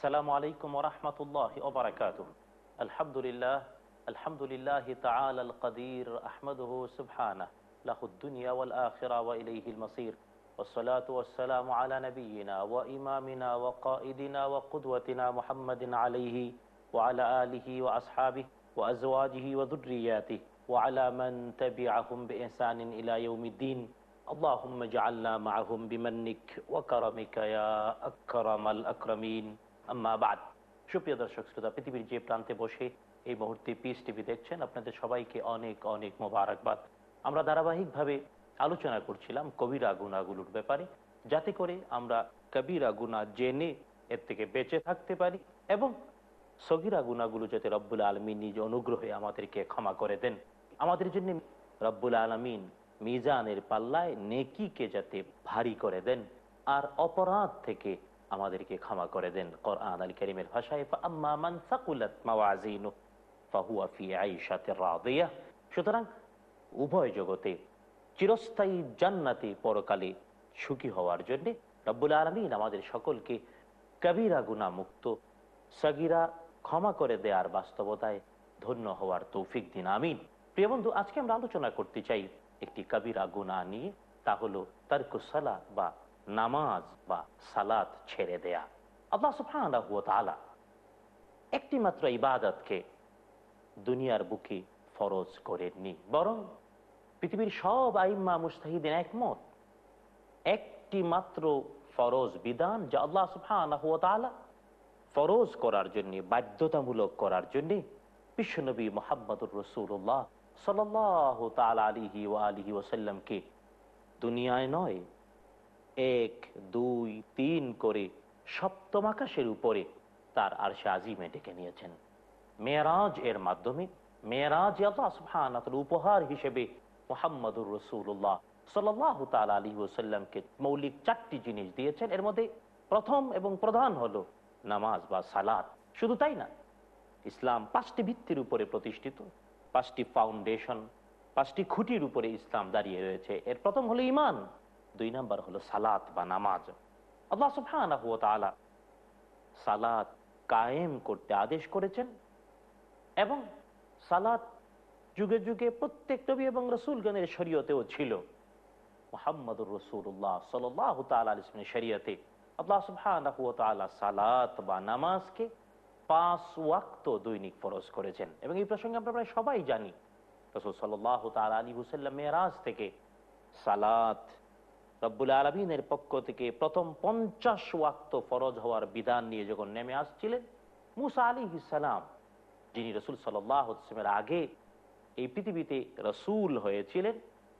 السلام عليكم ورحمة الله وبركاته. الحمد لله الحمد لله تعالى القدير أحمده سبحانه. له الدنيا والآخرة وإليه المصير. والصلاة والسلام على نبينا وإمامنا وقائدنا وقدوتنا محمد عليه وعلى آله وأصحابه وأزواجه وذرياته وعلى من تبعهم بإحسان إلى يوم الدين. اللهم اجعلنا معهم بمنك وكرمك يا أكرم الأكرمين. আম্মা বাদ। সুপ্রিয় দর্শক শ্রোতা, পৃথিবীর যে প্রান্তে বসে এই মুহূর্তে পিস টিভি দেখছেন, আপনাদের সবাইকে অনেক অনেক মোবারকবাদ। আমরা ধারাবাহিকভাবে আলোচনা করছিলাম কবিরা গুণাগুলোর ব্যাপারে, যাতে করে আমরা কবিরা গুণা জেনে এর থেকে বেঁচে থাকতে পারি এবং সগিরা গুণাগুলো যাতে রব্বুল আলমিন নিজ অনুগ্রহে আমাদেরকে ক্ষমা করে দেন। আমাদের জন্য রব্বুল আলমিন মিজানের পাল্লায় নেকিকে যাতে ভারী করে দেন, আর অপরাধ থেকে আমাদেরকে ক্ষমা করে দেন কোরআন আল করিমের ভাষায় সুতরাং উভয় জগতে চিরস্থায়ী জান্নাতে পরকালে সুখী হওয়ার জন্য রব্বুল আলমিন আমাদের সকলকে কবিরা গুণা মুক্ত সগিরা ক্ষমা করে দেওয়ার বাস্তবতায় ধন্য হওয়ার তৌফিক দিন, আমিন। প্রিয় বন্ধু, আজকে আমরা আলোচনা করতে চাই একটি কবিরা গুণা নিয়ে, তা হলো তারকুসালা বা নামাজ বা সালাত ছেড়ে দেয়া। আল্লাহ সুফানা একটি মাত্র ইবাদতকে দুনিয়ার বুকে ফরজ করেননি। বরং পৃথিবীর সব আইম্মা মুস্তাহিদিন একমত একটি মাত্র ফরজ বিধান যা আল্লাহ সুফানা ফরজ করার জন্য, বাধ্যতামূলক করার জন্য বিশ্বনবী মোহাম্মদুর রসুল্লাহ সাল্লাহ তাল আলিহি ও আলিহি ওসাল্লামকে দুনিয়ায় নয় এক, দুই, তিন করে সপ্তম আকাশের উপরে তার আর সে আজিমে ডেকে নিয়েছেন। মেয়েরাজ এর মাধ্যমে মেয়েরাজ উপহার হিসেবে মোহাম্মদুর রসুল্লাহ সাল্লাহ তাল আলী ওসাল্লামকে মৌলিক চারটি জিনিস দিয়েছেন। এর মধ্যে প্রথম এবং প্রধান হলো নামাজ বা সালাদ শুধু তাই না, ইসলাম পাঁচটি ভিত্তির উপরে প্রতিষ্ঠিত, পাঁচটি ফাউন্ডেশন, পাঁচটি খুঁটির উপরে ইসলাম দাঁড়িয়ে রয়েছে। এর প্রথম হলো ইমান দুই নাম্বার হলো সালাত বা নামাজ। আল্লাহ সুফানা সালাত কায়েম করতে আদেশ করেছেন এবং সালাত যুগে যুগে প্রত্যেক নবী এবং রসুলগণের শরীয়তেও ছিল। মোহাম্মদুর রসুল্লাহ সাল্লাহ তালের শরীয়তে আল্লাহ সুফানা সালাত বা নামাজকে পাঁচ ওয়াক্ত দৈনিক ফরজ করেছেন। এবং এই প্রসঙ্গে আমরা প্রায় সবাই জানি, রসুল সাল্লাহ তাল আলী হুসাল্লাম মেয়েরাজ থেকে সালাত রব্বুল আলমিনের পক্ষ থেকে প্রথম পঞ্চাশ ওয়াক্ত ফরজ হওয়ার বিধান নিয়ে যখন নেমে আসছিলেন, মুসা আলী ইসালাম যিনি রসুল সাল্লামের আগে এই পৃথিবীতে রসুল হয়েছিলেন,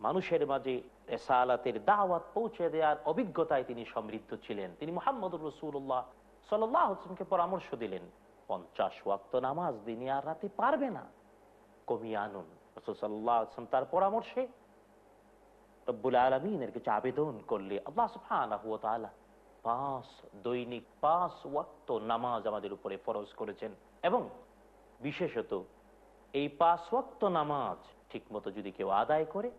মানুষের মাঝে এসালাতের দাওয়াত পৌঁছে দেওয়ার অভিজ্ঞতায় তিনি সমৃদ্ধ ছিলেন। তিনি মোহাম্মদুর রসুল্লাহ সাল্লাহ হোসেনকে পরামর্শ দিলেন, পঞ্চাশ ওয়াক্ত নামাজ দিনে আর রাতে পারবে না। কমিয়ে আনুন। রসুল সাল্লাহ আসলাম তার পরামর্শে রব্বুল আলমিনের কিছু আবেদন করলে আল্লাহ সুফানা পাঁচ দৈনিক পাঁচ ওয়াক্ত নামাজ আমাদের উপরে ফরজ করেছেন। এবং বিশেষত এই পাঁচ ওয়াক্ত নামাজ ঠিক মতো যদি কেউ আদায় করে,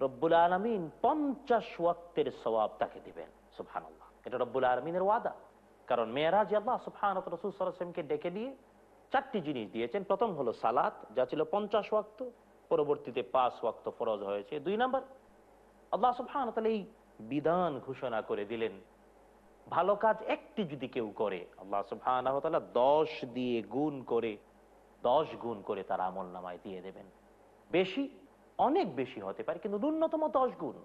রব্বুল আলমিন পঞ্চাশ ওয়াক্তের সবাব তাকে দিবেন সুফান এটা রব্বুল আলমিনের ওয়াদা। কারণ মেয়েরাজ আল্লাহ সুফান রসুল সালামকে ডেকে দিয়ে চারটি জিনিস দিয়েছেন। প্রথম হলো সালাত, যা ছিল পঞ্চাশ ওয়াক্ত, পরবর্তীতে পাঁচ ওয়াক্ত ফরজ হয়েছে। দুই নাম্বার আল্লাহ সুফান এই বিধান ঘোষণা করে দিলেন, ভালো কাজ একটি যদি কেউ করে, আল্লাহ সুফান দশ দিয়ে গুণ করে, দশ গুণ করে তার আমল নামায় দিয়ে দেবেন। বেশি, অনেক বেশি হতে পারে, কিন্তু ন্যূনতম দশ গুণ।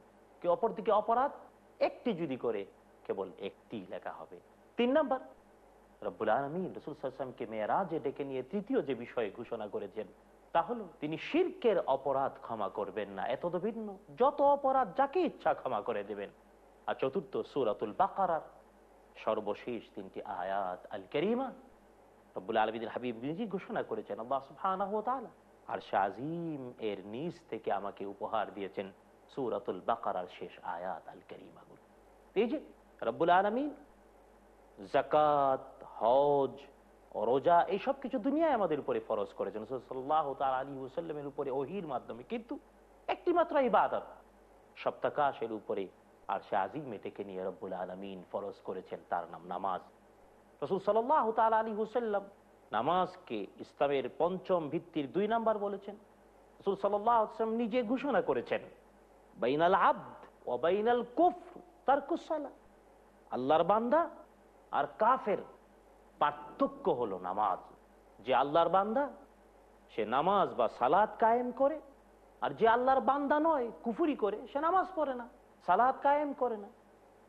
কেউ অপরদিকে অপরাধ, একটি যদি করে, কেবল একটি লেখা হবে। তিন নাম্বার, রব্বুল আলমী রসুল সাল্লামকে মেয়েরাজে ডেকে নিয়ে তৃতীয় যে বিষয়ে ঘোষণা করেছেন তা হলো তিনি শির্কের অপরাধ ক্ষমা করবেন না। এত ভিন্ন। যত অপরাধ, যাকে ইচ্ছা ক্ষমা করে দেবেন। আর চতুর্থ সুরাতুল বাকারার সর্বশেষ তিনটি আয়াত আল করিমা রব্বুল আলমীদের হাবিব নিজে ঘোষণা করেছেন আর শাহিম এর নিজ থেকে আমাকে উপহার দিয়েছেন সুরাতুল বাকারার শেষ আয়াত আল করিমাগুলো এই যে রব্বুল আলমিন জাকাত হজ রোজা এইসব কিছু দুনিয়ায় আমাদের উপরে ফরজ করেছেন সাল্লাহ তাল আলী হুসাল্লামের উপরে ওহির মাধ্যমে। কিন্তু একটি মাত্র ইবাদত সপ্তাকাশের উপরে আর সে আজিমে থেকে নিয়ে রব্বুল আলমিন ফরজ করেছেন তার নাম নামাজ। রসুল সাল্লাহ তাল আলী হুসাল্লাম নামাজকে ইসলামের পঞ্চম ভিত্তির দুই নাম্বার বলেছেন। রসুল সাল্লাম নিজে ঘোষণা করেছেন, বাইনাল আব্দ ও বাইনাল কুফ তার কুসালা আল্লাহর বান্দা আর কাফের পার্থক্য হলো নামাজ। যে আল্লাহর বান্দা, সে নামাজ বা সালাদ কায়েম করে, আর যে আল্লাহর বান্দা নয়, কুফুরি করে, সে নামাজ পড়ে না সালাদ কায়েম করে না।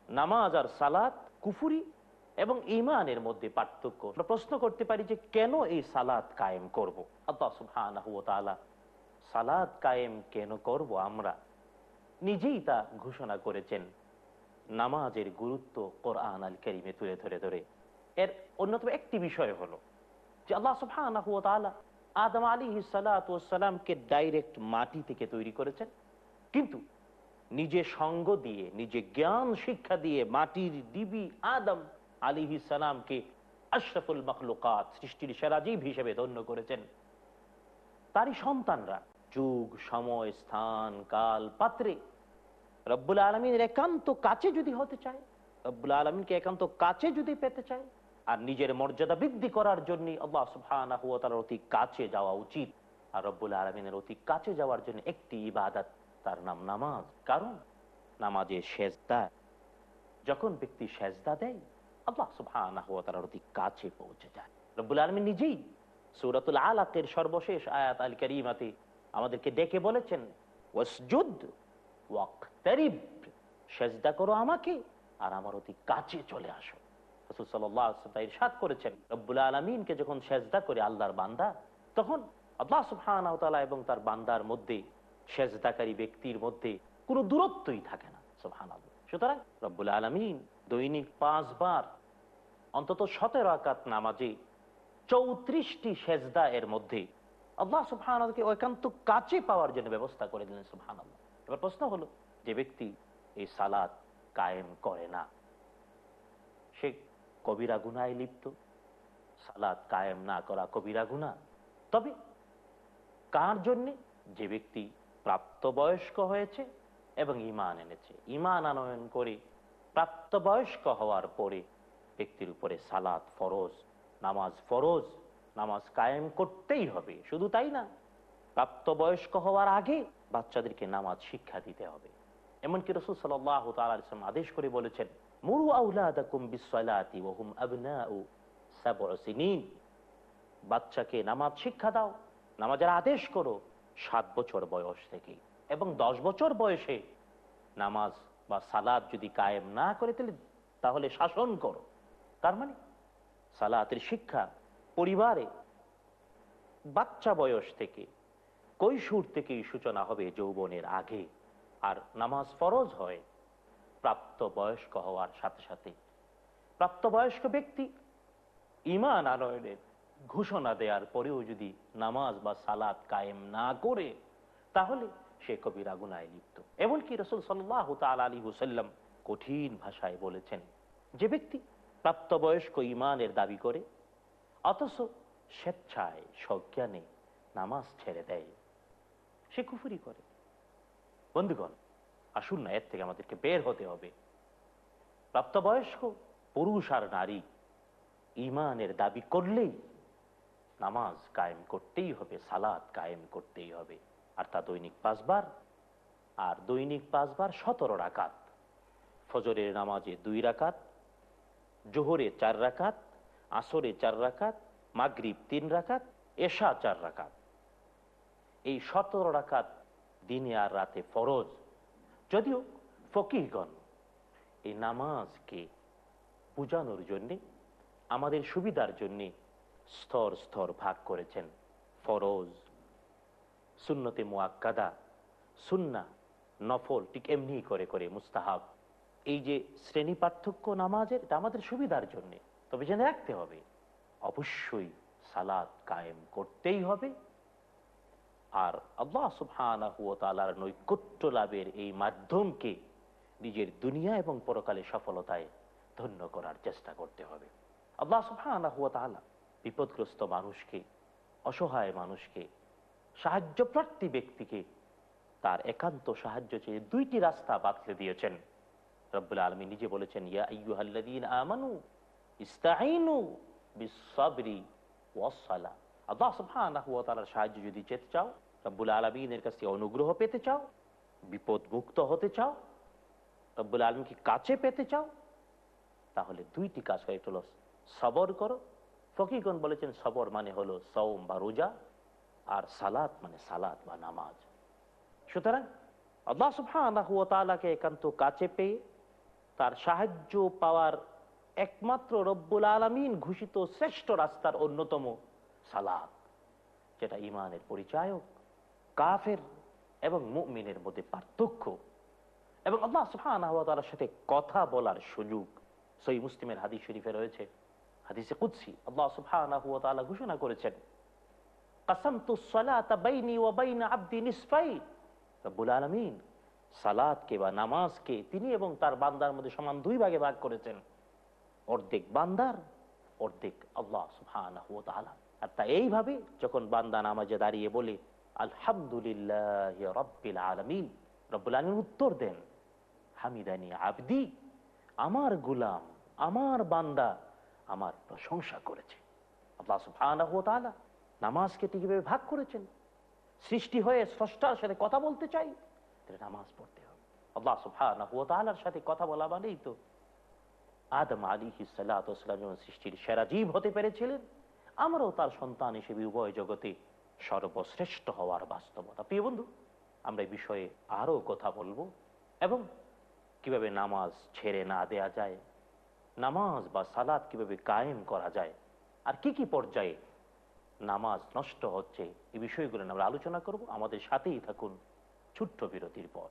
নামাজ আর সালাদ কুফুরি এবং ইমানের মধ্যে পার্থক্য। আমরা প্রশ্ন করতে পারি যে কেন এই সালাদ কায়েম করব। আল্লাহ সুবহানাহু সালাদ কায়েম কেন করব আমরা? নিজেই তা ঘোষণা করেছেন। নামাজের গুরুত্ব কোরআন আল করিমে তুলে ধরে ধরে। এর অন্যতম একটি বিষয় হলো যে আল্লাহ সুবহানাহু ওয়া তাআলা আদম আলী সালামকে ডাইরেক্ট মাটি থেকে তৈরি করেছেন। কিন্তু নিজে সঙ্গ দিয়ে, নিজে জ্ঞান শিক্ষা দিয়ে মাটির দিবি আদম আলী সালামকে আশরাফুল মখলুকাত, সৃষ্টির সেরাজীব হিসেবে ধন্য করেছেন। তারই সন্তানরা যুগ, সময়, স্থান, কাল, পাত্রে রব্বুল আলমীর একান্ত কাছে যদি হতে চায়, রব্বুল আলমিনকে একান্ত কাছে যদি পেতে চায় আর নিজের মর্যাদা বৃদ্ধি করার জন্য আল্লাহ সুবহানাহু অতি কাছে যাওয়া উচিত। আর রব্বুল আলমিনের অতি কাছে যাওয়ার জন্য একটি ইবাদত, তার নাম নামাজ। কারণ নামাজে সেজদা, যখন ব্যক্তি সেজদা দেয়, আল্লাহ সুবহানাহু অতি কাছে পৌঁছে যায়। রব্বুল আলমিন নিজেই সূরাতুল আলাকের সর্বশেষ আয়াত আল কারীমাতে আমাদেরকে ডেকে বলেছেন সেজদা করো আমাকে আর আমার অতি কাছে চলে আসো। রসুল সাল্লাহ ইরশাদ করেছেন। রব্বুল আলমিনকে যখন সেজদা করে আল্লাহর বান্দা, তখন আল্লাহ সুবহানাহু এবং তার বান্দার মধ্যে, সেজদাকারী ব্যক্তির মধ্যে কোনো দূরত্বই থাকে না, সুবহানাল্লাহ। সুতরাং রব্বুল আলমিন দৈনিক পাঁচবার অন্তত সতেরো আকাত নামাজে চৌত্রিশটি সেজদা এর মধ্যে আল্লাহ সুবহানকে একান্ত কাছে পাওয়ার জন্য ব্যবস্থা করে দিলেন আল্লাহ এবার প্রশ্ন হলো, যে ব্যক্তি এই সালাদ কায়েম করে না কবিরা গুনায় লিপ্ত। সালাদ কায়েম না করা কবিরা গুনা তবে কার জন্যে? যে ব্যক্তি প্রাপ্তবয়স্ক হয়েছে এবং ইমান এনেছে। ইমান আনয়ন করে প্রাপ্তবয়স্ক হওয়ার পরে ব্যক্তির উপরে সালাদ ফরজ, নামাজ ফরজ, নামাজ কায়েম করতেই হবে। শুধু তাই না, প্রাপ্তবয়স্ক হওয়ার আগে বাচ্চাদেরকে নামাজ শিক্ষা দিতে হবে। এমনকি রসুল সাল্লাহ তালাম আদেশ করে বলেছেন মুরু আউলাদাকুম বিসলাতি ওহুম আবনাউ বাচ্চাকে নামাজ শিক্ষা দাও, নামাজের আদেশ করো, সাত বছর বয়স থেকে। এবং দশ বছর বয়সে নামাজ বা সালাদ যদি কায়েম না করে, তাহলে তাহলে শাসন করো। তার মানে সালাতের শিক্ষা পরিবারে বাচ্চা বয়স থেকে কৈশোর থেকেই সূচনা হবে যৌবনের আগে। আর নামাজ ফরজ হয় প্রাপ্ত বয়স্ক হওয়ার সাথে সাথে প্রাপ্তবয়স্ক ব্যক্তি ইমান আনয়নের ঘোষণা দেওয়ার পরেও যদি নামাজ বা সালাদ কায়েম না করে, তাহলে সে কবির আগুনায় লিপ্ত। এমনকি রসুল সাল্লাহ তাল আলী হুসাল্লাম কঠিন ভাষায় বলেছেন, যে ব্যক্তি প্রাপ্তবয়স্ক ইমানের দাবি করে, অথচ স্বেচ্ছায় সজ্ঞানে নামাজ ছেড়ে দেয়, সে কুফুরি করে। বন্ধুগণ আসুন না, এর থেকে আমাদেরকে বের হতে হবে। প্রাপ্তবয়স্ক, পুরুষ আর নারী ইমানের দাবি করলেই নামাজ কায়েম করতেই হবে সালাদ কায়েম করতেই হবে। আর তা দৈনিক পাঁচবার, আর দৈনিক পাঁচবার সতেরো রাকাত। ফজরের নামাজে দুই রাকাত, জোহরে চার রাকাত, আসরে চার রাকাত, মাগরিব তিন রাকাত, এশা চার রাকাত। এই সতেরো রাকাত দিনে আর রাতে ফরজ। যদিও ফকিরগণ এই নামাজকে বুঝানোর জন্যে, আমাদের সুবিধার জন্যে স্তর স্তর ভাগ করেছেন। ফরজ, সুন্নতে মুআক্কাদা, সুন্না, নফল ঠিক এমনি করে করে মুস্তাহাব। এই যে শ্রেণি পার্থক্য নামাজের, এটা আমাদের সুবিধার জন্যে। তবে জেনে রাখতে হবে, অবশ্যই সালাদ কায়েম করতেই হবে। আর আল্লাহ সুবহানার নৈকট্য লাভের এই মাধ্যমকে নিজের দুনিয়া এবং পরকালে সফলতায় ধন্য করার চেষ্টা করতে হবে। আল্লাহ সুবহান বিপদগ্রস্ত মানুষকে, অসহায় মানুষকে সাহায্য প্রার্থী ব্যক্তিকে তার একান্ত সাহায্য চেয়ে দুইটি রাস্তা বাতলে দিয়েছেন। রব্বুল আলমী নিজে বলেছেন, ইয়া আমানু ইস্তাইনু বিসাবরি ওয়াসসালা আল্লাহ সুবহানাহু ওয়া সাহায্য যদি যেতে চাও, রব্বুল আলামিনের কাছে অনুগ্রহ পেতে চাও বিপদ মুক্ত হতে চাও, রব্বুল আলমীকে কাছে পেতে চাও, তাহলে দুইটি কাজ করে হলো সবর করো। ফকিগণ বলেছেন সবর মানে হলো সৌম বা রোজা আর সালাত মানে সালাত বা নামাজ। সুতরাং আল্লাহ তাআলাকে একান্ত কাছে পেয়ে তার সাহায্য পাওয়ার একমাত্র রব্বুল আলমিন ঘোষিত শ্রেষ্ঠ রাস্তার অন্যতম সালাত, যেটা ইমানের পরিচায়ক, কাফের এবং মুমিনের মধ্যে পার্থক্য। এবং আল্লাহ সুবহানাহু ওয়া সাথে কথা বলার সুযোগ সই মুসলিমের হাদিস শরীফে রয়েছে। হাদিসে কুদসি, আল্লাহ তাআলা ঘোষণা করেছেন তিনি এবং তার বান্দার মধ্যে সমান দুই ভাগে ভাগ করেছেন। অর্ধেক বান্দার, অর্ধেক আল্লাহ আর তা এইভাবে যখন বান্দা নামাজে দাঁড়িয়ে বলে, আলহামদুলিল্লাহ রব্বিল আলামিন রব্বুল আলামিন উত্তর দেন, হামিদানি আবদি, আমার গুলাম, আমার বান্দা আমার প্রশংসা করেছে। আল্লাহ সুবহানাহু ওয়া নামাজকে তিনি কীভাবে ভাগ করেছেন। সৃষ্টি হয়ে স্রষ্টার সাথে কথা বলতে চাই, তাহলে নামাজ পড়তে হবে। আল্লাহ সুবহানাহু ওয়া সাথে কথা বলা মানেই তো আদম আলী সাল্লাম সৃষ্টির সেরা জীব হতে পেরেছিলেন আমরাও তার সন্তান হিসেবে উভয় জগতে সর্বশ্রেষ্ঠ হওয়ার বাস্তবতা। প্রিয় বন্ধু, আমরা এই বিষয়ে আরও কথা বলব এবং কীভাবে নামাজ ছেড়ে না দেয়া যায়, নামাজ বা সালাদ কীভাবে কায়েম করা যায়, আর কি কি পর্যায়ে নামাজ নষ্ট হচ্ছে, এই বিষয়গুলো আমরা আলোচনা করব। আমাদের সাথেই থাকুন ছোট্ট বিরতির পর।